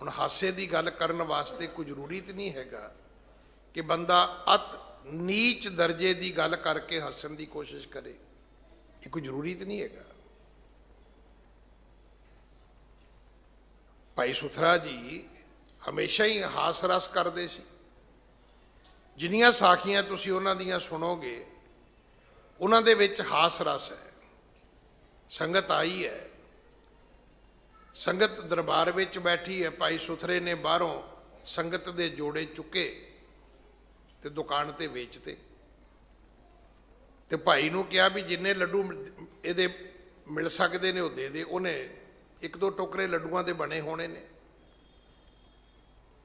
ਹੁਣ ਹਾਸੇ ਦੀ ਗੱਲ ਕਰਨ ਵਾਸਤੇ ਕੋਈ ਜ਼ਰੂਰੀ ਤੇ ਨਹੀਂ ਹੈਗਾ ਕਿ ਬੰਦਾ ਅਤ ਨੀਚ ਦਰਜੇ ਦੀ ਗੱਲ ਕਰਕੇ ਹੱਸਣ ਦੀ ਕੋਸ਼ਿਸ਼ ਕਰੇ। ਇਹ ਕੋਈ ਜ਼ਰੂਰੀ ਤੇ ਨਹੀਂ ਹੈਗਾ। ਭਾਈ ਸੁਥਰਾ ਜੀ ਹਮੇਸ਼ਾ ਹੀ ਹਾਸ ਰਸ ਕਰਦੇ ਸੀ। ਜਿੰਨੀਆਂ ਸਾਖੀਆਂ ਤੁਸੀਂ ਉਹਨਾਂ ਦੀਆਂ ਸੁਣੋਗੇ, ਉਹਨਾਂ ਦੇ ਵਿੱਚ ਹਾਸ ਰਸ ਹੈ। ਸੰਗਤ ਆਈ ਹੈ। ਸੰਗਤ ਦਰਬਾਰ ਵਿੱਚ ਬੈਠੀ ਹੈ, ਭਾਈ ਸੁਥਰੇ ਨੇ ਬਾਹਰੋਂ ਸੰਗਤ ਦੇ ਜੋੜੇ ਚੁੱਕੇ ਤੇ ਦੁਕਾਨ ਤੇ ਵੇਚਤੇ। ਤੇ ਭਾਈ ਨੂੰ ਕਿਹਾ ਵੀ ਜਿੰਨੇ ਲੱਡੂ ਇਹਦੇ ਮਿਲ ਸਕਦੇ ਨੇ, ਉਹ ਦੇ ਦੇ। ਉਹਨੇ ਇੱਕ ਦੋ ਟੋਕਰੇ ਲੱਡੂਆਂ ਦੇ ਬਣੇ ਹੋਣੇ ਨੇ।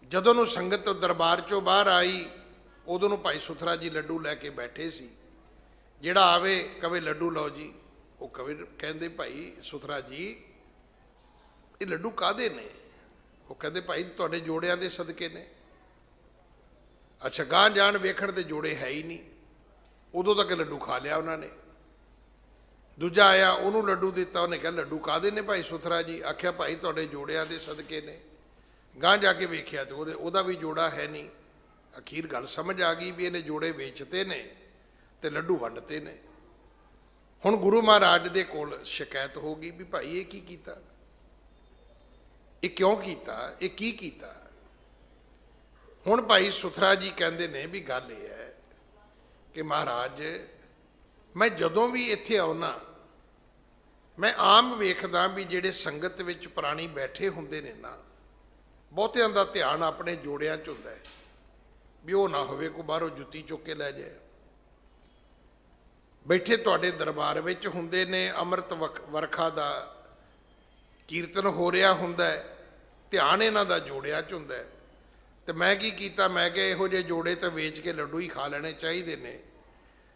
ਜਦੋਂ ਨੂੰ ਸੰਗਤ ਦਰਬਾਰ ਚੋਂ ਬਾਹਰ ਆਈ, ਉਦੋਂ ਨੂੰ ਭਾਈ ਸੁਥਰਾ ਜੀ ਲੱਡੂ ਲੈ ਕੇ ਬੈਠੇ ਸੀ। ਜਿਹੜਾ ਆਵੇ, ਕਵੇ, ਲੱਡੂ ਲਓ ਜੀ। ਉਹ ਕਵੇ, ਕਹਿੰਦੇ, ਭਾਈ ਸੁਥਰਾ ਜੀ ਇਹ ਲੱਡੂ ਕਾਦੇ ਨੇ? ਉਹ ਕਹਿੰਦੇ ਭਾਈ ਤੁਹਾਡੇ ਜੋੜਿਆਂ ਦੇ ਸਦਕੇ ਨੇ। ਅੱਛਾ ਗਾਂ ਜਾਣ ਵੇਖਣ ਤੇ ਜੋੜੇ ਹੈ ਹੀ ਨਹੀਂ। ਉਦੋਂ ਤੱਕ ਲੱਡੂ ਖਾ ਲਿਆ ਉਹਨਾਂ ਨੇ। ਦੂਜਾ ਆਇਆ, ਉਹਨੂੰ ਲੱਡੂ ਦਿੱਤਾ, ਉਹਨੇ ਕਿਹਾ, ਲੱਡੂ ਕਾਦੇ ਨੇ ਭਾਈ ਸੁਥਰਾ ਜੀ? ਆਖਿਆ, ਭਾਈ ਤੁਹਾਡੇ ਜੋੜਿਆਂ ਦੇ ਸਦਕੇ ਨੇ। ਗਾਂ ਜਾ ਕੇ ਵੇਖਿਆ ਤੇ ਉਹਦੇ ਉਹਦਾ ਵੀ ਜੋੜਾ ਹੈ ਨਹੀਂ। ਅਖੀਰ ਗੱਲ ਸਮਝ ਆ ਗਈ ਵੀ ਇਹਨੇ ਜੋੜੇ ਵੇਚਤੇ ਨੇ ਤੇ ਲੱਡੂ ਵੰਡਤੇ ਨੇ। ਹੁਣ ਗੁਰੂ ਮਹਾਰਾਜ ਦੇ ਕੋਲ ਸ਼ਿਕਾਇਤ ਹੋ ਗਈ ਵੀ ਭਾਈ ਇਹ ਕੀ ਕੀਤਾ? ਇਹ ਕਿਉਂ ਕੀਤਾ? ਇਹ ਕੀ ਕੀਤਾ? ਹੁਣ ਭਾਈ ਸੁਥਰਾ ਜੀ ਕਹਿੰਦੇ ਨੇ ਵੀ ਗੱਲ ਇਹ ਹੈ ਕਿ ਮਹਾਰਾਜ, ਮੈਂ ਜਦੋਂ ਵੀ ਇੱਥੇ ਆਉਣਾ ਮੈਂ ਆਮ ਵੇਖਦਾ ਵੀ ਜਿਹੜੇ ਸੰਗਤ ਵਿੱਚ ਪ੍ਰਾਣੀ ਬੈਠੇ ਹੁੰਦੇ ਨੇ ਨਾ, ਬਹੁਤਿਆਂ ਦਾ ਧਿਆਨ ਆਪਣੇ ਜੋੜਿਆਂ 'ਚ ਹੁੰਦਾ ਹੈ ਵੀ ਉਹ ਨਾ ਹੋਵੇ ਕੋ ਬਾਹਰੋਂ ਜੁੱਤੀ ਚੁੱਕ ਕੇ ਲੈ ਜਾਏ। ਬੈਠੇ ਤੁਹਾਡੇ ਦਰਬਾਰ ਵਿੱਚ ਹੁੰਦੇ ਨੇ, ਅੰਮ੍ਰਿਤ ਵਕ- ਵਰਖਾ ਦਾ ਕੀਰਤਨ ਹੋ ਰਿਹਾ ਹੁੰਦਾ ਹੈ। ਧਿਆਨ ਇਹਨਾਂ ਦਾ ਜੋੜਿਆਂ 'ਚ ਹੁੰਦਾ ਹੈ। ਤੇ ਮੈਂ ਕੀ ਕੀਤਾ? ਮੈਂ ਕਿਹਾ ਇਹੋ ਜਿਹੇ ਜੋੜੇ ਤਾਂ ਵੇਚ ਕੇ ਲੱਡੂ ਹੀ ਖਾ ਲੈਣੇ ਚਾਹੀਦੇ ਨੇ।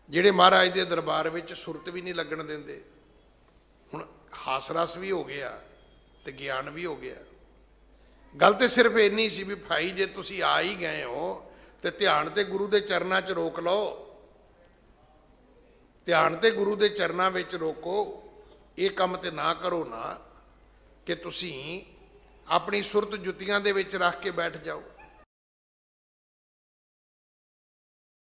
ਜਿਹੜੇ ਮਹਾਰਾਜ ਦੇ ਦਰਬਾਰ ਵਿੱਚ ਸੁਰਤ ਵੀ ਨਹੀਂ ਲੱਗਣ ਦਿੰਦੇ। ਹੁਣ ਹਾਸਰਸ ਵੀ ਹੋ ਗਿਆ ਤੇ ਗਿਆਨ ਵੀ ਹੋ ਗਿਆ। ਗੱਲ ਤੇ ਸਿਰਫ ਇੰਨੀ ਸੀ ਵੀ ਭਾਈ, ਜੇ ਤੁਸੀਂ ਆ ਹੀ ਗਏ ਹੋ, ਤੇ ਧਿਆਨ ਤੇ ਗੁਰੂ ਦੇ ਚਰਨਾਂ 'ਚ ਰੋਕ ਲਓ। ਧਿਆਨ ਤੇ ਗੁਰੂ ਦੇ ਚਰਨਾਂ ਵਿੱਚ ਰੋਕੋ। ਇਹ ਕੰਮ ਤੇ ਨਾ ਕਰੋ ਨਾ ਕਿ ਤੁਸੀਂ ਆਪਣੀ ਸੁਰਤ ਜੁੱਤੀਆਂ ਦੇ ਵਿੱਚ ਰੱਖ ਕੇ ਬੈਠ ਜਾਓ।